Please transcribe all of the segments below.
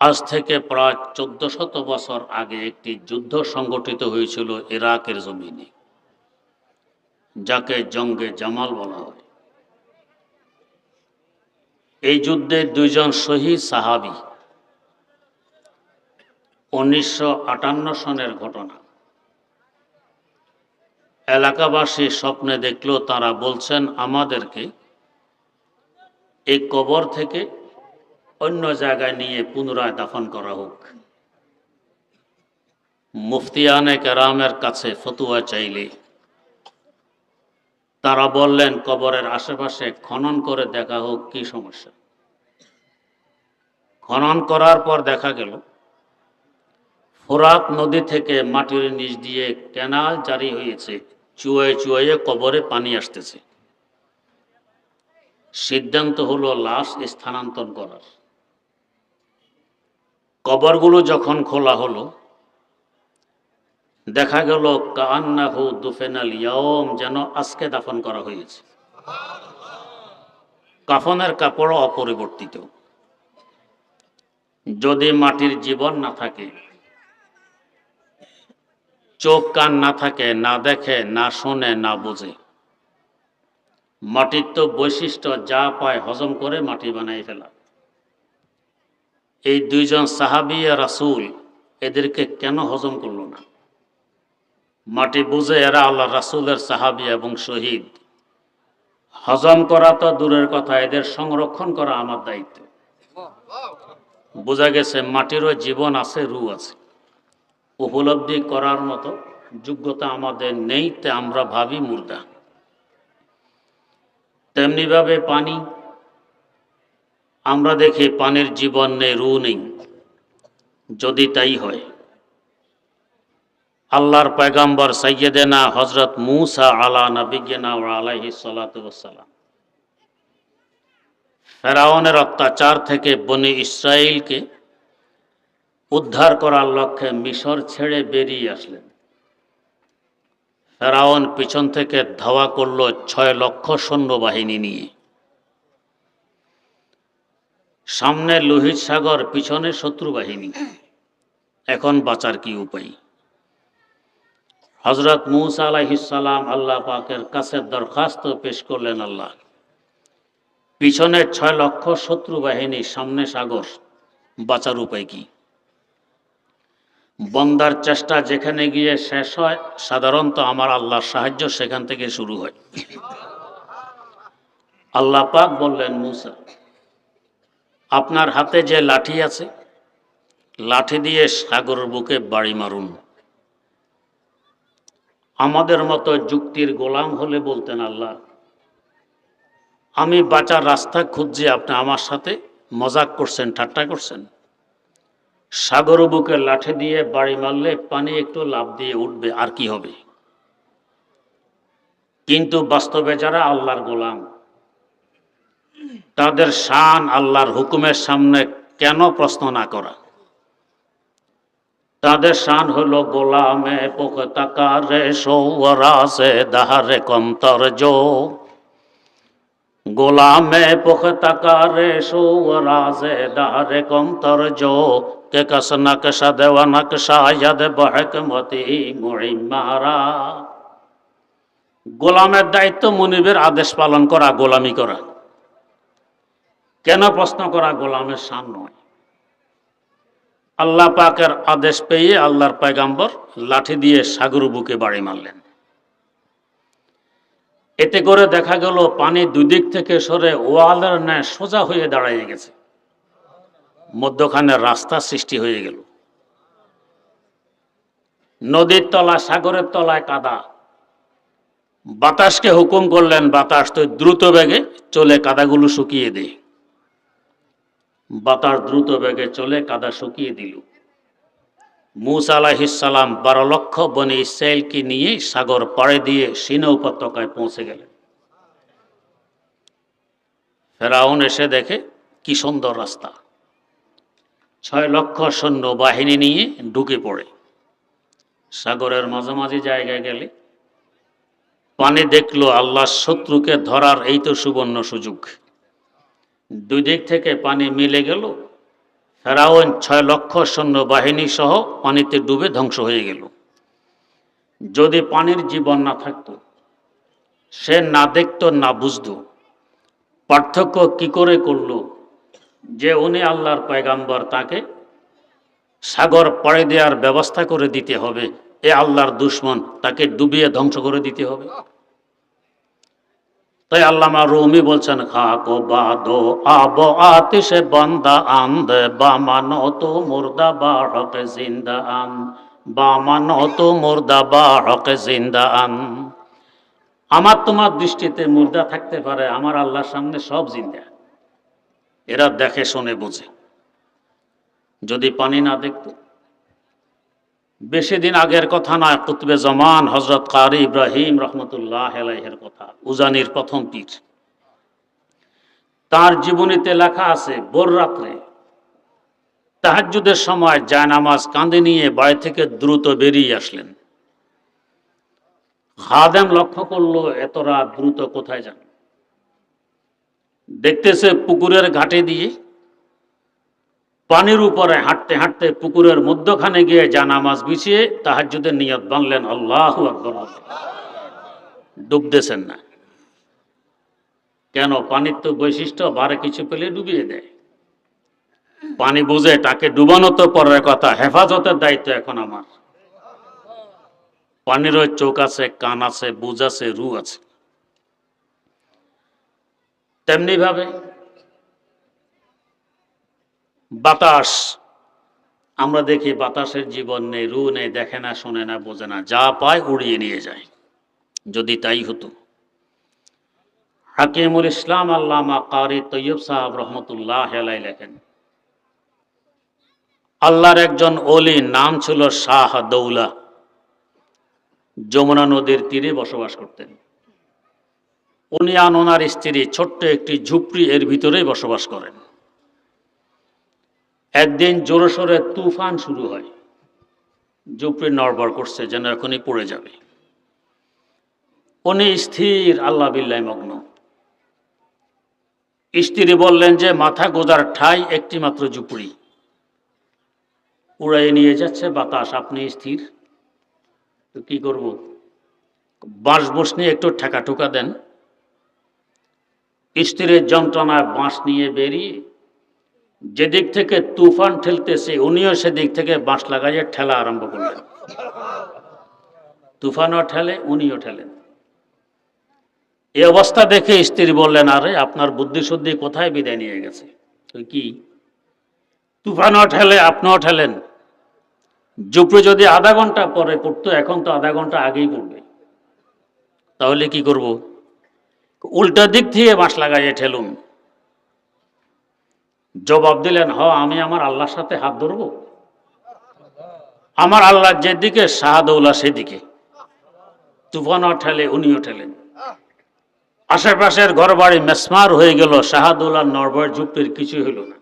আজ থেকে প্রায় চোদ্দ শত বছর আগে একটি যুদ্ধ সংগঠিত হয়েছিল ইরাকের জমিনে, যাকে জঙ্গে জামাল বলা হয়। এই যুদ্ধে দুইজন শহীদ সাহাবি, উনিশশো আটান্ন সনের ঘটনা। এলাকাবাসী স্বপ্নে দেখল, তারা বলছেন, আমাদেরকে এই কবর থেকে অন্য জায়গায় নিয়ে পুনরায় দাফন করা হোক। মুফতিয়ানে কেরামের কাছে ফতুয়া চাইলে তারা বললেন, কবরের আশেপাশে খনন করে দেখা হোক, কি সমস্যা? খনন করার পর দেখা গেল, ফোরাত নদী থেকে মাটির নিচ দিয়ে ক্যানাল জারি হয়েছে চুয়ে চুয়ে কবরে পানি আসতেছে। সিদ্ধান্ত হলো লাশ স্থানান্তর করার। কবরগুলো যখন খোলা হলো, দেখা গেল কান্নাহু দুফেনাল ইয়ম যেন আজকে দাফন করা হয়েছে। কাফনের কাপড় অপরিবর্তিত। যদি মাটির জীবন না থাকে, চোখ কান না থাকে, না দেখে, না শোনে, না বোঝে, মাটির তো বৈশিষ্ট্য যা পায় হজম করে মাটি বানাই ফেলা। এই দুইজন সাহাবি আর রাসুল এদেরকে কেন হজম করল না? মাটি বুঝে এরা আল্লাহ রাসুলের সাহাবি এবং শহীদ। হজম করা তো দূরের কথা, এদের সংরক্ষণ করা আমার দায়িত্ব। বোঝা গেছে মাটিরও জীবন আছে রু আছে। উপলব্ধি করার মতো যোগ্যতা আমাদের নেই, তে আমরা ভাবি মুর্দা। তেমনিভাবে পানি আমরা দেখি পানির জীবন নেই, রু নেই। যদি তাই হয়, আল্লাহর পয়গাম্বর সৈয়দেনা হজরত মুসা আলা নবিগেনা আলাহি সালাতাম ফেরাউনের অত্যাচার থেকে বনি ইসরায়েলকে উদ্ধার করার লক্ষ্যে মিশর ছেড়ে বেরিয়ে আসলেন। ফেরাউন পিছন থেকে ধাওয়া করল ছয় লক্ষ সৈন্যবাহিনী নিয়ে। সামনে লোহিত সাগর, পিছনে শত্রু বাহিনী। এখন বাঁচার কি উপায়? হজরত মুসা আলাহিসাল্লাম আল্লাহ পাকের কাছে দরখাস্ত পেশ করলেন আল্লাহ। পিছনে ছয় লক্ষ শত্রু বাহিনী, সামনে সাগর। বাঁচার উপায় কি? বন্দার চেষ্টা যেখানে গিয়ে শেষ হয়, সাধারণত আমার আল্লাহর সাহায্য সেখান থেকে শুরু হয়। আল্লাহ পাক বললেন, মুসা আপনার হাতে যে লাঠি আছে, লাঠি দিয়ে সাগর বুকে বাড়ি মারুন। আমাদের মতো যুক্তির গোলাম হলে বলতেন আল্লাহ, আমি বাঁচার রাস্তা খুঁজছি, আপনি আমার সাথে মজাক করছেন, ঠাট্টা করছেন। সাগর বুকে লাঠি দিয়ে বাড়ি মারলে পানি একটু লাভ দিয়ে উঠবে, আর কি হবে? কিন্তু বাস্তবে যারা আল্লাহর গোলাম তাদের শান আল্লাহর হুকুমের সামনে কেন প্রশ্ন না করা? তাদের শান হলো গোলামে পোকে তাকারে সৌরাসে দাহারে কমতর জো। গোলামে পোকে তাকারে সৌরাসে দাহারে কমতর জো। কে কস নকশা দেওয়া নকশা ইয়াদ বহকমতি মুড়ি মারা গোলামের দায়িত্ব মনিবের আদেশ পালন করা, গোলামি করা। কেন প্রশ্ন করা গোলামের শান নয়? আল্লাহ পাকের আদেশ পেয়ে আল্লাহর পায়গাম্বর লাঠি দিয়ে সাগর বুকে বাড়ি মারলেন। এতে করে দেখা গেল পানি দুদিক থেকে সরে ওয়ালের ন্যায় সোজা হয়ে দাঁড়িয়ে গেছে। মধ্যখানে রাস্তা সৃষ্টি হয়ে গেল। নদীর তলা সাগরের তলায় কাদা। বাতাসকে হুকুম করলেন, বাতাস তো দ্রুত বেগে চলে কাদাগুলো শুকিয়ে দেয়। বাতাস দ্রুত বেগে চলে কাদা শুকিয়ে দিল। মুসা আলাহিসাল্লাম বারো লক্ষ বনে ইসরায়েলকে নিয়ে সাগর পাড়ে দিয়ে সিনা উপত্যকায় পৌঁছে গেলেন। ফেরাউন এসে দেখে, কি সুন্দর রাস্তা। ছয় লক্ষ সৈন্য বাহিনী নিয়ে ঢুকে পড়ে। সাগরের মাঝামাঝি জায়গায় গেলে পানি দেখল আল্লাহ শত্রুকে ধরার এই তো সুবর্ণ সুযোগ। দুই দিক থেকে পানি মিলে গেল। ফেরাউন ছয় লক্ষ সৈন্য বাহিনী সহ পানিতে ডুবে ধ্বংস হয়ে গেল। যদি পানির জীবন না থাকতো, সে না দেখতো, না বুঝতো। পার্থক্য কি করে করল যে উনি আল্লাহর পয়গাম্বর, তাকে সাগর পড়ে দেওয়ার ব্যবস্থা করে দিতে হবে। এ আল্লাহর দুশ্মন, তাকে ডুবিয়ে ধ্বংস করে দিতে হবে। তাই আল্লামা রুমি বলছেন, খাকো বাদো, আব আতিশে বান্দা আন্দ বামানো তো মুর্দা বা হকে জিন্দা আন বামানো তো মুর্দা বা হকে জিন্দা আন। আমার তোমার দৃষ্টিতে মুর্দা থাকতে পারে, আমার আল্লাহর সামনে সব জিন্দা। এরা দেখে, শুনে, বুঝে। যদি পানি না দেখতো বেশি দিন আগের কথা নয় কুতবে জমান, হজরত কারি ইব্রাহিম রহমতুল্লাহ আলাইহের কথা, উজানির প্রথম পীর। তার জীবনীতে লেখা আছে, ভোর রাত্রে তাহাজ্জুদের সময় জায়নামাজ কাঁদে নিয়ে বাড়ি থেকে দ্রুত বেরিয়ে আসলেন। হাদেম লক্ষ্য করল, এত রাত দ্রুত কোথায় যান দেখতেছে পুকুরের ঘাটে দিয়ে পানির উপরে হাঁটতে হাঁটতে পুকুরের মধ্যখানে গিয়ে জানামাজ বিছিয়ে তাহাজ্জুদের নিয়ত বানলেন, আল্লাহ আকবর। ডুবতেছেন না। কেন? পানির তো বৈশিষ্ট্য, বারে কিছু পেলে ডুবিয়ে দেয়। পানি বুঝে তাকে ডুবানো তো পরের কথা, হেফাজতের দায়িত্ব এখন আমার। পানির চোখ আছে, কান আছে, বুঝ আছে রু আছে। তেমনি ভাবে বাতাস। আমরা দেখি বাতাসের জীবন নেই রু নেই, দেখে না, শোনে না, বোঝে না, যা পায় উড়িয়ে নিয়ে যায়। যদি তাই হতো। হাকিমুল ইসলাম আল্লামা কারি তৈয়ব সাহাব রহমতুল্লাহ হেলাই লেখেন, আল্লাহর একজন অলি নাম ছিল শাহ দৌলা। যমুনা নদীর তীরে বসবাস করতেন। উনি আন ওনার স্ত্রী, ছোট্ট একটি ঝুপড়ি এর ভিতরেই বসবাস করেন। একদিন জোরে সোরে তুফান শুরু হয়। ঝুপড়ি নড়বড় করছে যেন এখনই পড়ে যাবে। উনি স্থির, আল্লাহ বিল্লায় মগ্ন। স্ত্রী বললেন যে, মাথা গোজার ঠাই একটি মাত্র ঝুপড়ি উড়াই নিয়ে যাচ্ছে, বাতাস, আপনি স্থির। তো কি করব? বাঁশ বস নিয়ে একটু ঠেকা ঠুকা দেন। স্ত্রীর যন্ত্রণায় বাঁশ নিয়ে বেরিয়ে যেদিক থেকে তুফান ঠেলতেছে, উনিও সেদিক থেকে বাঁশ লাগাইয়ে ঠেলা আরম্ভ করলেন। তুফানও ঠেলে, উনিও ঠেলেন। এ অবস্থা দেখে স্ত্রী বললেন, আরে, আপনার বুদ্ধি শুদ্ধি কোথায় বিদায় নিয়ে গেছে? কি? তুফানও ঠেলে, আপনিও ঠেলেন। জুপড়ে যদি আধা ঘণ্টা পরে পড়তো, এখন তো আধা ঘণ্টা আগেই পড়বে। তাহলে কি করব? উল্টা দিক থেকে বাঁশ লাগাইয়ে ঠেলুন। জবাব দিলেন, হ, আমি আমার আল্লাহর সাথে হাত ধরব। আমার আল্লাহ যেদিকে, শাহাদৌলা সেদিকে। তুফানও ঠেলে উনিও ঠেলেন আশেপাশের ঘর বাড়ি মেসমার হয়ে গেল শাহাদুল্লাহ নরবর ঝুপড়ির কিছু হইল না।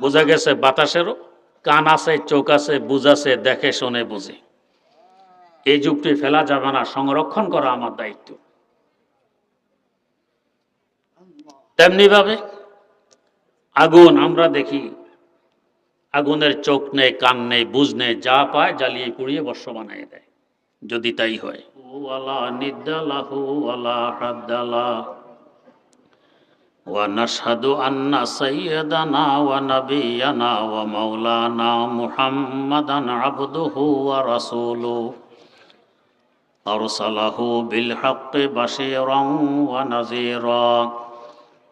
বোঝা গেছে বাতাসেরও, কান আছে, চোখ আছে বুঝাছে দেখে, শোনে, বুঝে। এই যুগটি ফেলা যাবে না, সংরক্ষণ করা আমার দায়িত্ব। তেমনি ভাবে আগুন আমরা দেখি আগুনের চোখ নেই কান নেই বুঝ নেই যা পায় জ্বালিয়ে পুড়িয়ে বর্ষ বানিয়ে দেয় যদি তাই হয় ওয়ালা নিদ্দালাহু ওয়ালা হাদ্দালা ونشهد أن سيدنا ونبينا ومولانا محمدا عبده ورسوله أرسله بالحق بشيرا ونذيرا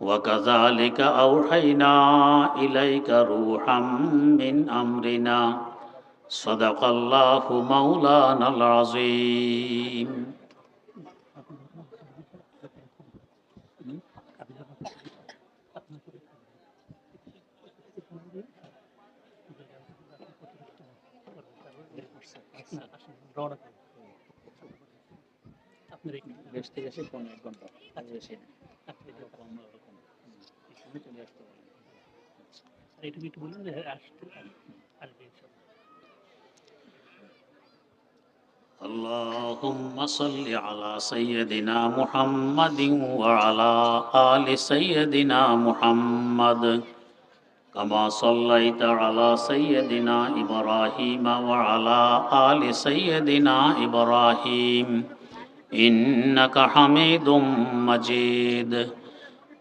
وكذلك أوحينا إليك روحا من أمرنا صدق الله مولانا العظيم আপনার বেশ থেকে আসে পনেরো ঘণ্টা আজ বেশি না আর একটু একটু বলুন যে আসতে আসবে ইনশাল্লাহ। اللهم صل على سيدنا محمد وعلى آل سيدنا محمد كما صليت على سيدنا إبراهيم وعلى آل سيدنا إبراهيم إنك حميد مجيد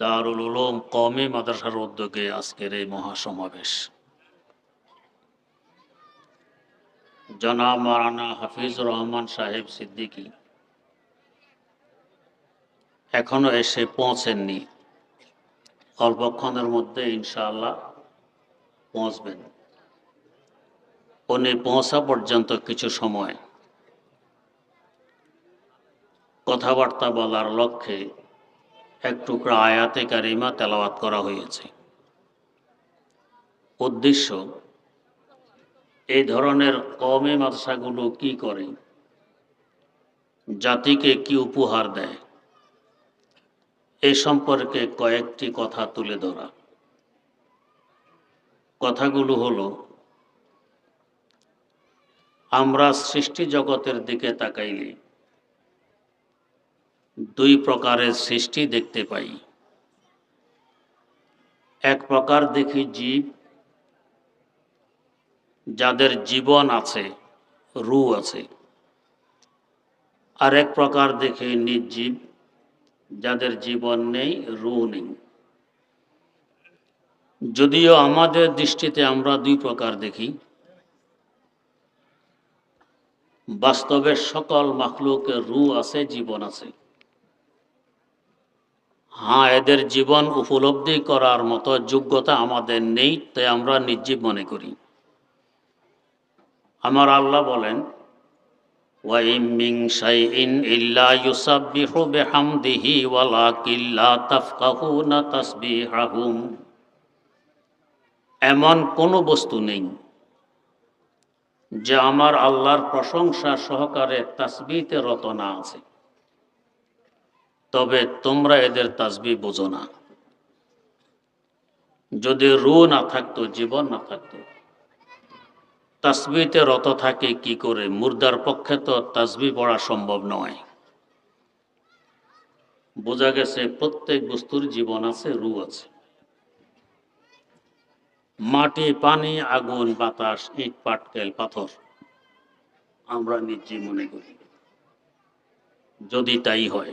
দারুল উলুম কওমি মাদ্রাসার উদ্যোগে আজকের এই মহাসমাবেশ। জনাব মারানা হাফিজ রহমান সাহেব সিদ্দিকী এখনও এসে পৌঁছেননি। অল্পক্ষণের মধ্যে ইনশাআল্লাহ পৌঁছবেন। উনি পৌঁছা পর্যন্ত কিছু সময়। কথাবার্তা বলার লক্ষ্যে এক টুকরা আয়াতে কারিমা তেলাওয়াত করা হয়েছে। উদ্দেশ্য, এই ধরনের কমে মাদ্রাসাগুলো কি করে? জাতিকে কি উপহার দেয়? এ সম্পর্কে কয়েকটি কথা তুলে ধরা। কথাগুলো হলো, আমরা সৃষ্টি জগতের দিকে তাকাইলে দুই প্রকারের সৃষ্টি দেখতে পাই। এক প্রকার দেখি জীব, যাদের জীবন আছে, রু আছে। আর এক প্রকার দেখে নির্জীব, যাদের জীবন নেই, রু নেই। যদিও আমাদের দৃষ্টিতে আমরা দুই প্রকার দেখি। বাস্তবে সকল মাখলুকের রু আছে, জীবন আছে। হ্যাঁ এদের জীবন উপলব্ধি করার মতো যোগ্যতা আমাদের নেই, তাই আমরা নির্জীব মনে করি। আমার আল্লাহ বলেন এমন কোনো বস্তু নেই যে আমার আল্লাহর প্রশংসা সহকারে তাসবিতে রতনা আছে। তবে তোমরা এদের তাজবি বোঝো না। যদি রু না থাকতো, জীবন না থাকতো, তাসবিতে রত থাকে কি করে? মুর্দার পক্ষে তো তাসবি পড়া সম্ভব নয়। বোঝা গেছে প্রত্যেক বস্তুর জীবন আছে রু আছে। মাটি, পানি, আগুন, বাতাস, ইট, পাটকেল, পাথর আমরা নিজে মনে করি। যদি তাই হয়